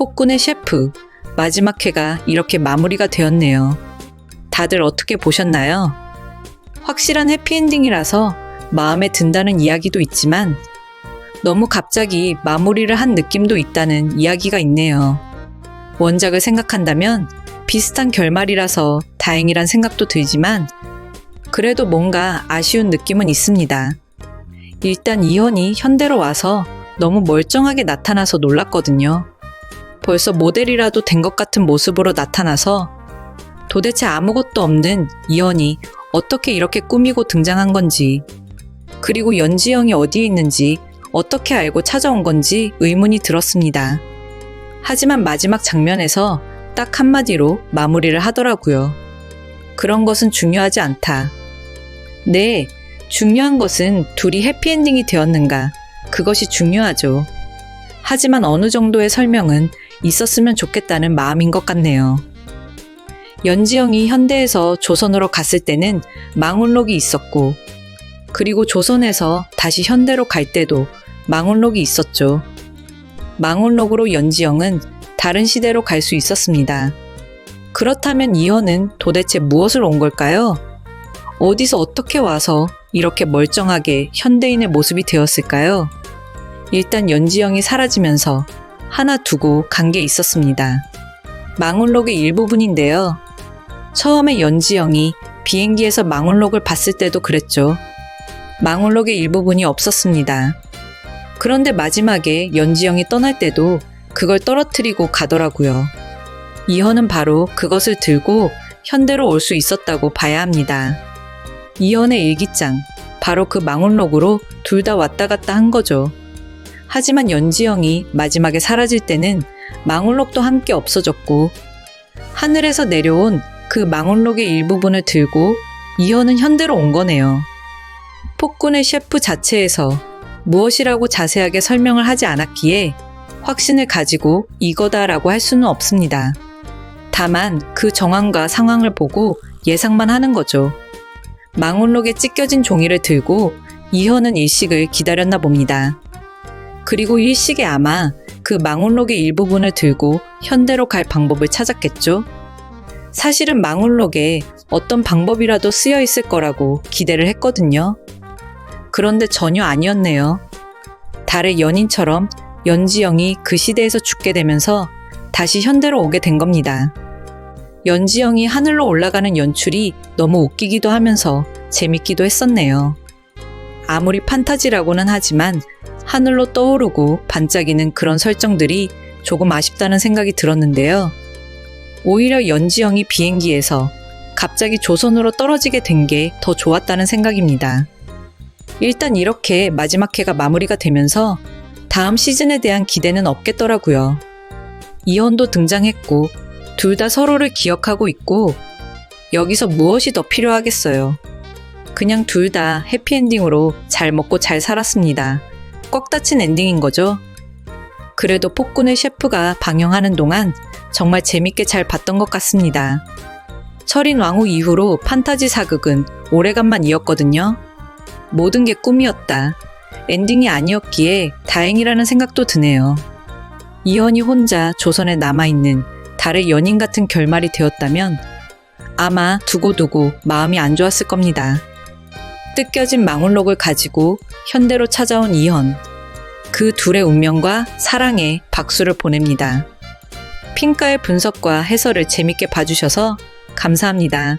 폭군의 셰프 마지막 회가 이렇게 마무리가 되었네요. 다들 어떻게 보셨나요? 확실한 해피엔딩이라서 마음에 든다는 이야기도 있지만 너무 갑자기 마무리를 한 느낌도 있다는 이야기가 있네요. 원작을 생각한다면 비슷한 결말이라서 다행이란 생각도 들지만 그래도 뭔가 아쉬운 느낌은 있습니다. 일단 이현이 현대로 와서 너무 멀쩡하게 나타나서 놀랐거든요. 벌써 모델이라도 된 것 같은 모습으로 나타나서 도대체 아무것도 없는 이현이 어떻게 이렇게 꾸미고 등장한 건지, 그리고 연지영이 어디에 있는지 어떻게 알고 찾아온 건지 의문이 들었습니다. 하지만 마지막 장면에서 딱 한마디로 마무리를 하더라고요. 그런 것은 중요하지 않다. 네, 중요한 것은 둘이 해피엔딩이 되었는가. 그것이 중요하죠. 하지만 어느 정도의 설명은 있었으면 좋겠다는 마음인 것 같네요. 연지영이 현대에서 조선으로 갔을 때는 망원록이 있었고, 그리고 조선에서 다시 현대로 갈 때도 망원록이 있었죠. 망원록으로 연지영은 다른 시대로 갈 수 있었습니다. 그렇다면 이현은 도대체 무엇을 온 걸까요? 어디서 어떻게 와서 이렇게 멀쩡하게 현대인의 모습이 되었을까요? 일단 연지영이 사라지면서 하나 두고 간 게 있었습니다. 망원록의 일부분인데요. 처음에 연지영이 비행기에서 망원록을 봤을 때도 그랬죠. 망원록의 일부분이 없었습니다. 그런데 마지막에 연지영이 떠날 때도 그걸 떨어뜨리고 가더라고요. 이현은 바로 그것을 들고 현대로 올 수 있었다고 봐야 합니다. 이현의 일기장, 바로 그 망원록으로 둘 다 왔다 갔다 한 거죠. 하지만 연지영이 마지막에 사라질 때는 망원록도 함께 없어졌고 하늘에서 내려온 그 망원록의 일부분을 들고 이현은 현대로 온 거네요. 폭군의 셰프 자체에서 무엇이라고 자세하게 설명을 하지 않았기에 확신을 가지고 이거다라고 할 수는 없습니다. 다만 그 정황과 상황을 보고 예상만 하는 거죠. 망원록에 찢겨진 종이를 들고 이현은 일식을 기다렸나 봅니다. 그리고 일식에 아마 그 망원록의 일부분을 들고 현대로 갈 방법을 찾았겠죠? 사실은 망원록에 어떤 방법이라도 쓰여 있을 거라고 기대를 했거든요. 그런데 전혀 아니었네요. 달의 연인처럼 연지영이 그 시대에서 죽게 되면서 다시 현대로 오게 된 겁니다. 연지영이 하늘로 올라가는 연출이 너무 웃기기도 하면서 재밌기도 했었네요. 아무리 판타지라고는 하지만 하늘로 떠오르고 반짝이는 그런 설정들이 조금 아쉽다는 생각이 들었는데요. 오히려 연지영이 비행기에서 갑자기 조선으로 떨어지게 된 게 더 좋았다는 생각입니다. 일단 이렇게 마지막 회가 마무리가 되면서 다음 시즌에 대한 기대는 없겠더라고요. 이현도 등장했고 둘 다 서로를 기억하고 있고 여기서 무엇이 더 필요하겠어요. 그냥 둘 다 해피엔딩으로 잘 먹고 잘 살았습니다. 꽉 닫힌 엔딩인 거죠. 그래도 폭군의 셰프가 방영하는 동안 정말 재밌게 잘 봤던 것 같습니다. 철인 왕후 이후로 판타지 사극은 오래간만 이었거든요. 모든 게 꿈이었다. 엔딩이 아니었기에 다행이라는 생각도 드네요. 이현이 혼자 조선에 남아있는 달의 연인 같은 결말이 되었다면 아마 두고두고 마음이 안 좋았을 겁니다. 뜯겨진 망원록을 가지고 현대로 찾아온 이현. 그 둘의 운명과 사랑에 박수를 보냅니다. 핑가의 분석과 해설을 재밌게 봐주셔서 감사합니다.